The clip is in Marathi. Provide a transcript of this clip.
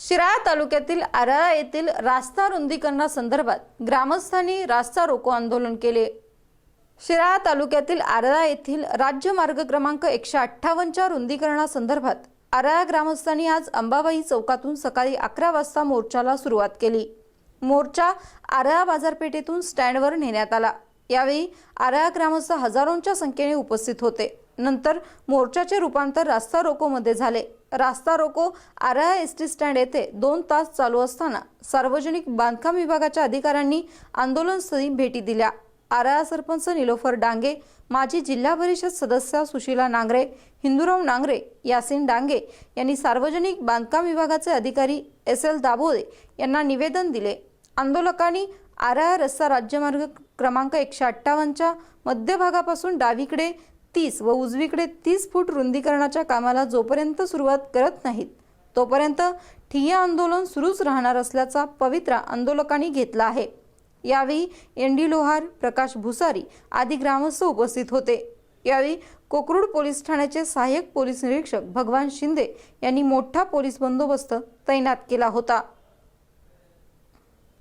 शिराळा तालुक्यातील आराळा येथील रास्ता रुंदीकरणासंदर्भात ग्रामस्थांनी रास्ता रोको आंदोलन केले. शिराळा तालुक्यातील आराळा येथील राज्य मार्ग क्रमांक एकशे अठ्ठावन्नच्या रुंदीकरणासंदर्भात आराळा ग्रामस्थांनी आज अंबाबाई चौकातून सकाळी अकरा वाजता मोर्चाला सुरुवात केली. मोर्चा आराळा बाजारपेठेतून स्टँडवर नेण्यात आला. यावेळी आराळा ग्रामस्थ हजारोंच्या संख्येने उपस्थित होते. नंतर मोर्चाचे रूपांतर रास्ता रोकोमध्ये झाले. रास्ता रोको आराळा एस टी स्टँड येथे दोन तास चालू असताना सार्वजनिक बांधकाम विभागाच्या अधिकाऱ्यांनी आंदोलनस्थळी भेटी दिल्या. आराया सरपंच निलोफर डांगे माजी जिल्हा परिषद सदस्य सुशीला नांगरे हिंदूराव नांगरे यासिन डांगे यांनी सार्वजनिक बांधकाम विभागाचे अधिकारी एस एल दाभोळे यांना निवेदन दिले. आंदोलकांनी आराया रस्ता राज्यमार्ग क्रमांक एकशे अठ्ठावन्नच्या मध्यभागापासून डावीकडे तीस व उजवीकडे तीस फूट रुंदीकरणाच्या कामाला जोपर्यंत सुरुवात करत नाहीत तोपर्यंत ठिय्या आंदोलन सुरूच राहणार असल्याचा पवित्रा आंदोलकांनी घेतला आहे. यावेळी एन डी लोहार प्रकाश भुसारी आदी ग्रामस्थ उपस्थित होते. यावेळी कोकरूड पोलीस ठाण्याचे सहाय्यक पोलीस निरीक्षक भगवान शिंदे यांनी मोठा पोलीस बंदोबस्त तैनात केला होता.